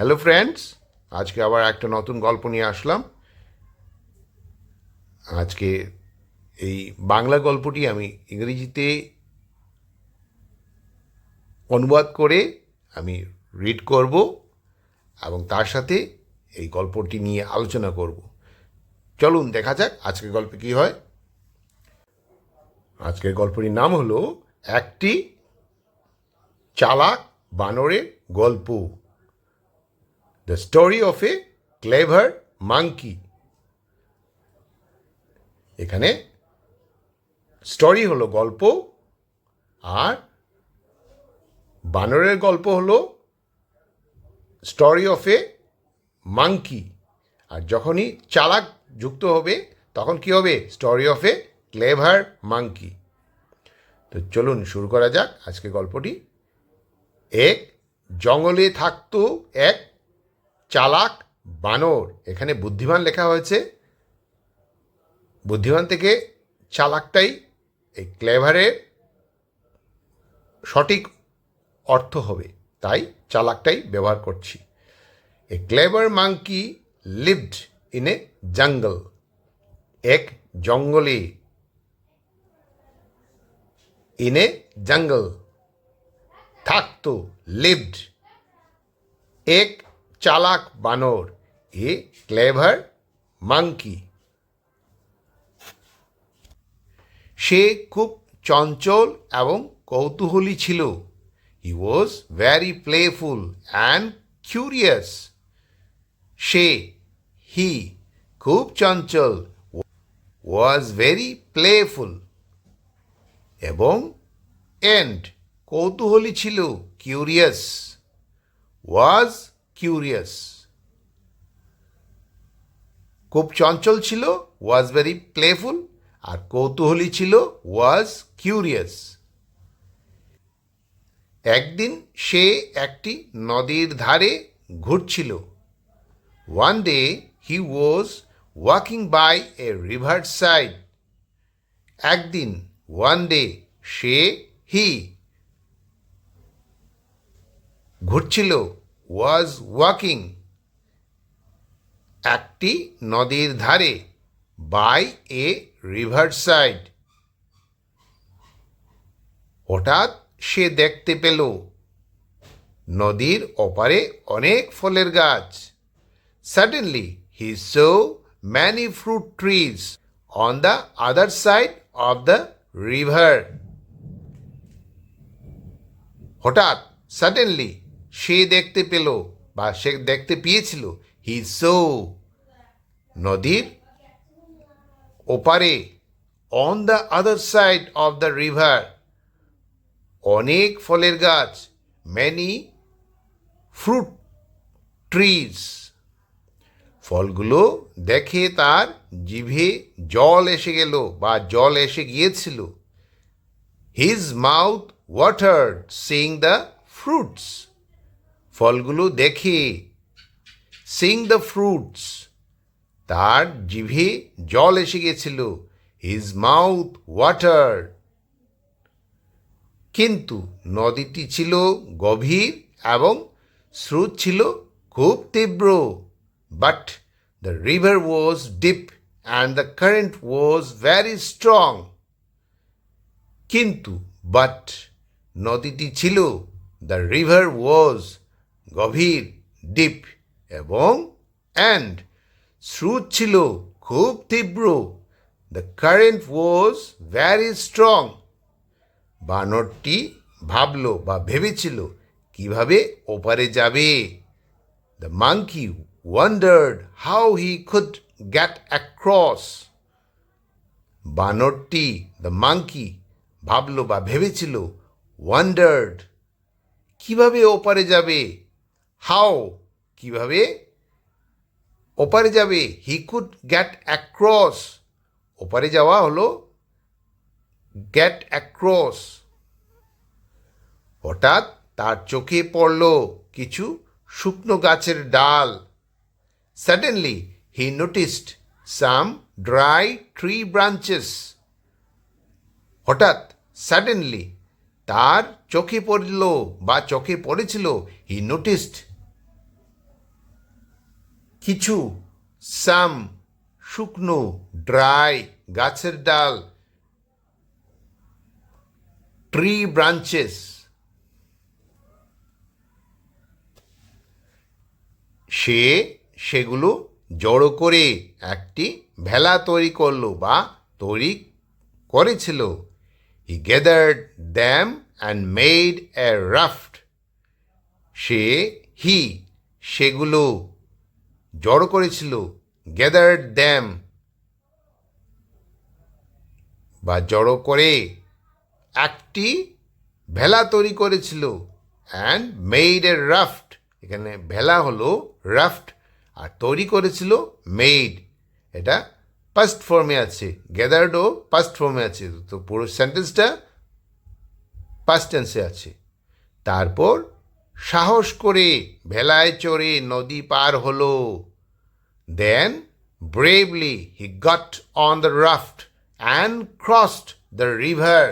Hello friends আজকে আবার একটা নতুন গল্প নিয়ে আসলাম। আজকে এই বাংলা গল্পটি আমি ইংরেজিতে অনুবাদ করে আমি রিড করব এবং তার সাথে এই গল্পটি নিয়ে আলোচনা করব। চলুন, দেখা যাক আজকের গল্পে কি হয়। আজকের গল্পটির নাম হলো, একটি চালাক বানরের গল্প। The story of a clever monkey এখানে স্টোরি হলো গল্প আর বানরের গল্প হলো স্টোরি অফ এ মাঙ্কি আর যখনই চালাক যুক্ত হবে, তখন কি হবে? Story of a clever monkey তো চলুন শুরু করা যাক। আজকে গল্পটি এক জঙ্গলে থাকতো এক চালাক বানর। এখানে বুদ্ধিমান লেখা হয়েছে। বুদ্ধিমান থেকে চালাকটাই এই ক্লেভারের সঠিক অর্থ হবে। তাই চালাকটাই ব্যবহার করছি। A clever monkey lived in a jungle. এক জঙ্গলে। ইন এ জঙ্গল। থাকতো লিভড। এক চালাক বানর। এ ক্লেভার মাঙ্কি সে খুব চঞ্চল এবং কৌতূহলী ছিল। He was very playful and curious say he খুব চঞ্চল ওয়াজ ভেরি প্লেফুল এবং এন্ড কৌতূহলী ছিল কিউরিয়াস ওয়াজ কিউরিয়াস খুব চঞ্চল ছিল ওয়াজ ভেরি প্লেফুল আর কৌতূহলী ছিল ওয়াজ কিউরিয়াস একদিন সে একটি নদীর ধারে ঘুরছিল। One day he was walking by a river side একদিন ওয়ান ডে সে হি ঘুরছিল। ওয়াজ ওয়াকিং একটি নদীর ধারে বাই এ রিভার সাইড হঠাৎ সে দেখতে পেল নদীর ওপারে অনেক ফলের গাছ। Suddenly he saw many fruit trees on the other side of the river হঠাৎ সাডেনলি সে দেখতে পেল বা সে দেখতে পেয়েছিল। হি সো নদীর ওপারে on the other side of the river অনেক ফলের গাছ ম্যানি ফ্রুট ট্রিজ ফলগুলো দেখে তার জিভে জল এসে গেল বা জল এসে গিয়েছিল। His mouth watered seeing the fruits ফলগুলো দেখে। সিং দ্য ফ্রুটস তার জিভে জল এসে গেছিল। হিজ মাউথ ওয়াটার কিন্তু নদীটি ছিল গভীর এবং স্রোত ছিল খুব তীব্র। But the river was deep and the current was very strong কিন্তু বাট নদীটি ছিল। দ্য রিভার ওয়াজ গভীর, ডিপ এবং অ্যান্ড স্রোত ছিল খুব তীব্র। The current was very strong. বানরটি ভাবল বা ভেবেছিল, কীভাবে ওপারে যাবে? The monkey wondered how he could get across. বানরটি, the monkey, ভাবল বা ভেবেছিল, ওয়ান্ডার্ড, কীভাবে ওপারে যাবে? হাউ কীভাবে? ওপারে যাবে হি কুড গ্যাট অ্যাক্রস ওপারে যাওয়া হলো গ্যাট অ্যাক্রস হঠাৎ তার চোখে পড়ল কিছু শুকনো গাছের ডাল। Suddenly he noticed some dry tree branches হঠাৎ সাডেনলি তার চোখে পড়ল বা চোখে পড়েছিল হি নোটিসড কিছু, সাম, শুকনো, ড্রাই, গাছের ডাল, ট্রি ব্রাঞ্চেস, সে, সেগুলো জড়ো করে একটি ভেলা তৈরি করল বা তৈরি করেছিল। He gathered them and made a raft say, he, সেগুলো জড়ো করেছিল গেদার্ড ড্যাম বা জড়ো করে একটি ভেলা তৈরি করেছিল অ্যান্ড মেড এ রাফট এখানে ভেলা হলো রাফট আর তৈরি করেছিল মেড এটা পাস্ট ফর্মে আছে, গ্যাদার্ডও পাস্ট ফর্মে আছে। তো পুরো সেন্টেন্সটা পাস্ট টেন্সে আছে। তারপর সাহস করে ভেলায় চড়ে নদী পার হলো। Then bravely he got on the raft and crossed the river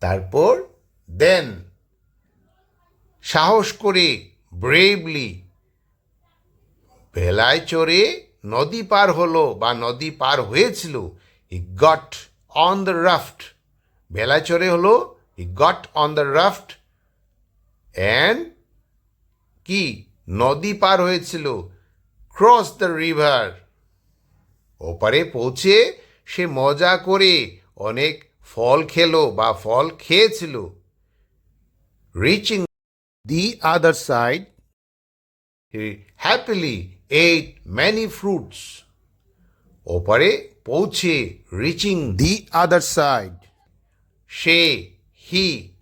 তারপর দেন সাহস করে ব্রেভলি ভেলায় চড়ে নদী পার হলো বা নদী পার হয়েছিল he got on the raft ভেলায় চড়ে হলো he got on the raft and কি? নদী পার হয়েছিল। ক্রস দ্য রিভার ওপারে পৌঁছে সে মজা করে অনেক ফল খেলো বা ফল খেয়েছিল। Reaching the other side happily ate many fruits ওপারে পৌঁছে রিচিং দি আদার সাইড সে হি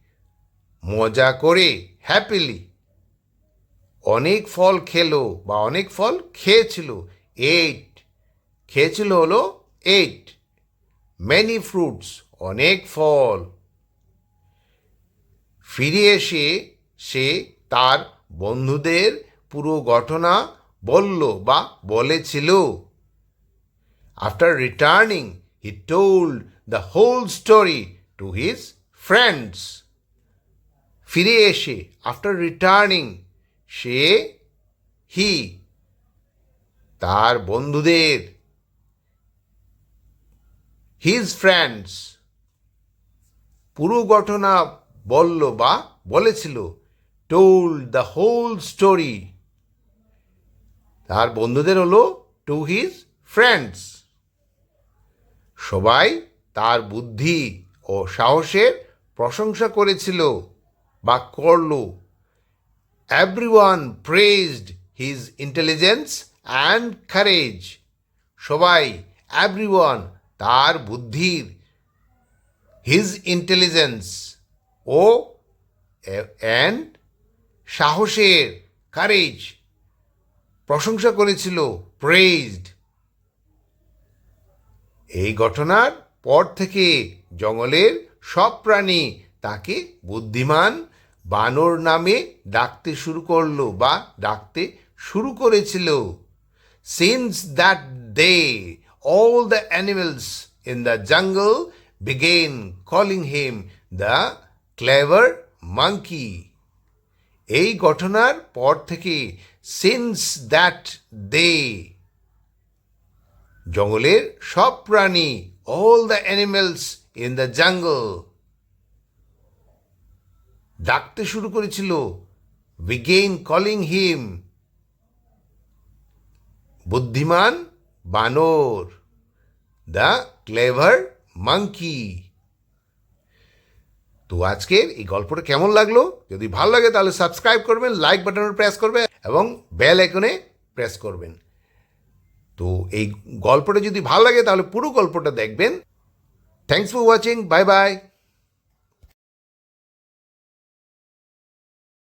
মজা করে হ্যাপিলি অনেক ফল খেলো বা অনেক ফল খেয়েছিল। এইট খেয়েছিল হলো এইট মেনি ফ্রুটস অনেক ফল। ফিরে এসে সে তার বন্ধুদের পুরো ঘটনা বলল বা বলেছিল। After returning he told the whole story to his friends ফিরে এসে আফটার রিটার্নিং সে হি তার বন্ধুদের হিজ ফ্রেন্ডস পুরো ঘটনা বলল বা বলেছিল টোল্ড দ্য হোল স্টোরি তার বন্ধুদের হলো টু হিজ ফ্রেন্ডস সবাই তার বুদ্ধি ও সাহসের প্রশংসা করেছিল। বা করল everyone praised his intelligence and courage সবাই এভরিওয়ান তার বুদ্ধির হিজ ইন্টেলিজেন্স ও অ্যান্ড সাহসের কারেজ প্রশংসা করেছিল প্রেজড এই ঘটনার পর থেকে জঙ্গলের সব প্রাণী তাকে বুদ্ধিমান বানর নামে ডাকতে শুরু করল বা ডাকতে শুরু করেছিল। Since that day all the animals in the jungle began calling him the clever monkey এই ঘটনার পর থেকে সিন্স দ্যাট ডে জঙ্গলের সব প্রাণী all the animals in the jungle ডাকতে শুরু করেছিল বিগেইন কলিং হিম বুদ্ধিমান বানর দ্য ক্লেভার মাঙ্কি তো আজকের এই গল্পটা কেমন লাগল? যদি ভালো লাগে তাহলে সাবস্ক্রাইব করবেন লাইক বাটনে প্রেস করবেন এবং বেল আইকনে প্রেস করবেন। তো এই গল্পটা যদি ভালো লাগে তাহলে পুরো গল্পটা দেখবেন। Thanks for watching bye bye